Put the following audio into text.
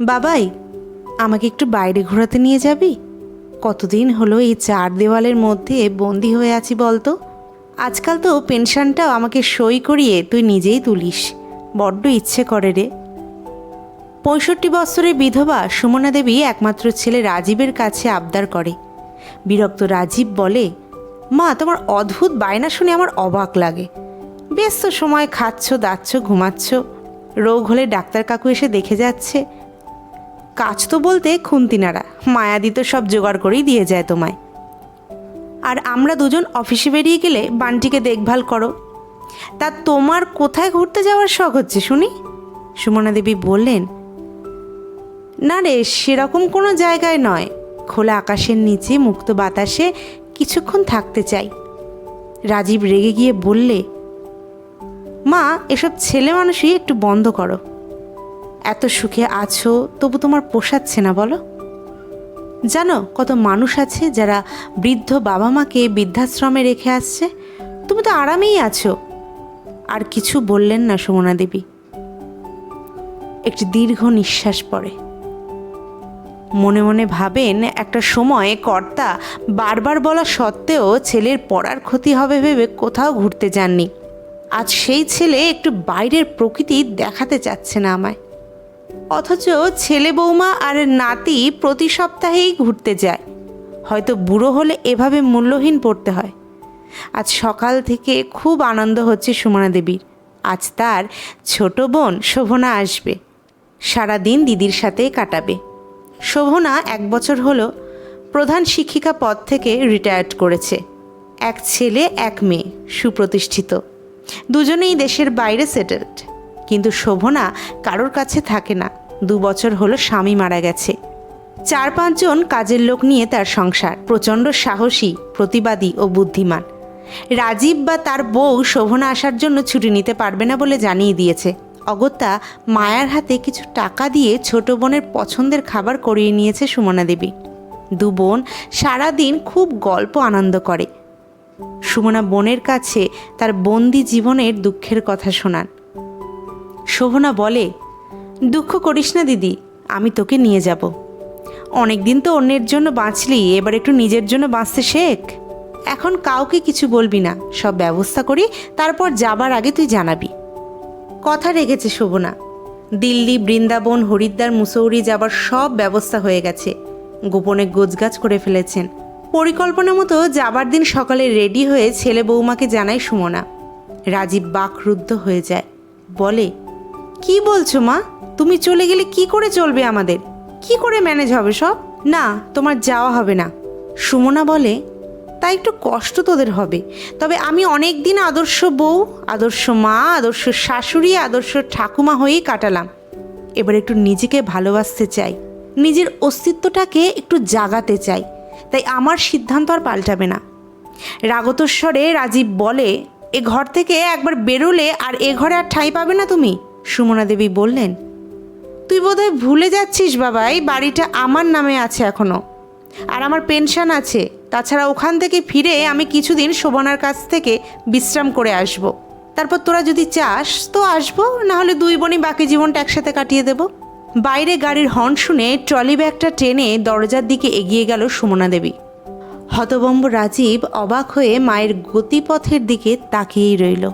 বাবাই, আমাকে একটু বাইরে ঘোরাতে নিয়ে যাবি? কতদিন হলো এই চার দেওয়ালের মধ্যে বন্দি হয়ে আছি বলতো। আজকাল তো পেনশনটাও আমাকে সই করিয়ে তুই নিজেই তুলিস। বড্ড ইচ্ছে করে রে। পঁয়ষট্টি বছরের বিধবা সুমনা দেবী একমাত্র ছেলে রাজীবের কাছে আবদার করে। বিরক্ত রাজীব বলে, মা, তোমার অদ্ভুত বায়না শুনে আমার অবাক লাগে। ব্যস্ত সময় খাচ্ছ, দাচ্ছ, ঘুমাচ্ছ। রোগ হলে ডাক্তার কাকু এসে দেখে যাচ্ছে। কাজ তো বলতে খুন্তিনারা, মায়াদি তো সব জোগাড় করেই দিয়ে যায় তোমায়। আর আমরা দুজন অফিসে বেরিয়ে গেলে বানটিকে দেখভাল করো। তা তোমার কোথায় ঘুরতে যাওয়ার শখ হচ্ছে শুনি? সুমনা দেবী বললেন, না রে, সেরকম কোনো জায়গায় নয়। খোলা আকাশের নিচে মুক্ত বাতাসে কিছুক্ষণ থাকতে চাই। রাজীব রেগে গিয়ে বললে, মা, এসব ছেলে মানুষই একটু বন্ধ করো। এত সুখে আছো, তবু তোমার পোষাচ্ছে না, বলো। জানো কত মানুষ আছে যারা বৃদ্ধ বাবা মাকে বৃদ্ধাশ্রমে রেখে আসছে? তুমি তো আরামেই আছো। আর কিছু বললেন না সুমনা দেবী। একটি দীর্ঘ নিঃশ্বাস পড়ে। মনে মনে ভাবেন, একটা সময় কর্তা বারবার বলা সত্ত্বেও ছেলের পড়ার ক্ষতি হবে ভেবে কোথাও ঘুরতে যাননি। আজ সেই ছেলে একটু বাইরের প্রকৃতি দেখাতে চাচ্ছে না আমায়। অথচ ছেলে বৌমা আর নাতি প্রতি সপ্তাহেই ঘুরতে যায়। হয়তো বুড়ো হলে এভাবে মূল্যহীন পড়তে হয়। আজ সকাল থেকে খুব আনন্দ হচ্ছে সুমনা দেবীর। আজ তার ছোট বোন শোভনা আসবে। সারাদিন দিদির সাথেই কাটাবে। শোভনা এক বছর হলো প্রধান শিক্ষিকা পদ থেকে রিটায়ার্ড করেছে। এক ছেলে, এক মেয়ে সুপ্রতিষ্ঠিত। দুজনেই দেশের বাইরে সেটেলড কিন্তু শোভনা কারোর কাছে থাকে না। দু বছর হলো স্বামী মারা গেছে। চার পাঁচজন কাজের লোক নিয়ে তার সংসার, প্রচণ্ড সাহসী, প্রতিবাদী ও বুদ্ধিমান। রাজীব বা তার বউ শোভনা আসার জন্য ছুটি নিতে পারবে না বলে জানিয়ে দিয়েছে। অগত্যা মায়ার হাতে কিছু টাকা দিয়ে ছোট বোনের পছন্দের খাবার করিয়ে নিয়েছে সুমনা দেবী। দু বোন সারাদিন খুব গল্প আনন্দ করে। সুমনা বোনের কাছে তার বন্দি জীবনের দুঃখের কথা শোনান। শোভনা বলে দুঃখ করিস না, দিদি। আমি তোকে নিয়ে যাব। অনেক দিন তো অন্যের জন্য বাঁচলি, এবার একটু নিজের জন্য বাঁচতে শেখ। এখন কাউকে কিছু বলবি না, সব ব্যবস্থা করি, তারপর যাবার আগে তুই জানাবি। কথা রেখেছে শোভনা। দিল্লি, বৃন্দাবন, হরিদ্বার, মুসৌরি যাবার সব ব্যবস্থা হয়ে গেছে। গোপনে গোছগাছ করে ফেলেছেন। পরিকল্পনা মতো যাবার দিন সকালে রেডি হয়ে ছেলে বৌমাকে জানায় সুমনা। রাজীব বাকরুদ্ধ হয়ে যায়। বলে, কি বলছো মা? তুমি চলে গেলে কি করে চলবে আমাদের? কি করে ম্যানেজ হবে সব? না, তোমার যাওয়া হবে না। সুমনা বলে, তাই একটু কষ্ট তোদের হবে। তবে আমি অনেক দিন আদর্শ বউ, আদর্শ মা, আদর্শ শাশুড়ি, আদর্শ ঠাকুমা হয়েই কাটালাম। এবার একটু নিজেকে ভালোবাসতে চাই। নিজের অস্তিত্বটাকে একটু জাগাতে চাই। তাই আমার সিদ্ধান্ত আর পাল্টাবে না। রাগতস্বরে রাজীব বলে, এ ঘর থেকে একবার বেরোলে আর এ ঘরে আর ঠাঁই পাবে না তুমি? সুমনা দেবী বললেন তুই বোধহয় ভুলে যাচ্ছিস বাবা, এই বাড়িটা আমার নামে আছে এখনও। আর আমার পেনশন আছে, তাছাড়া ওখান থেকে ফিরে আমি কিছুদিন শোভনার কাছ থেকে বিশ্রাম করে আসব। তারপর তোরা যদি চাস তো আসব না হলে দুই বোনই বাকি জীবনটা একসাথে কাটিয়ে দেব। বাইরে গাড়ির হর্ন শুনে ট্রলি ব্যাগটা টেনে দরজার দিকে এগিয়ে গেল সুমনা দেবী। হতবম্ব রাজীব অবাক হয়ে মায়ের গতিপথের দিকে তাকিয়েই রইল।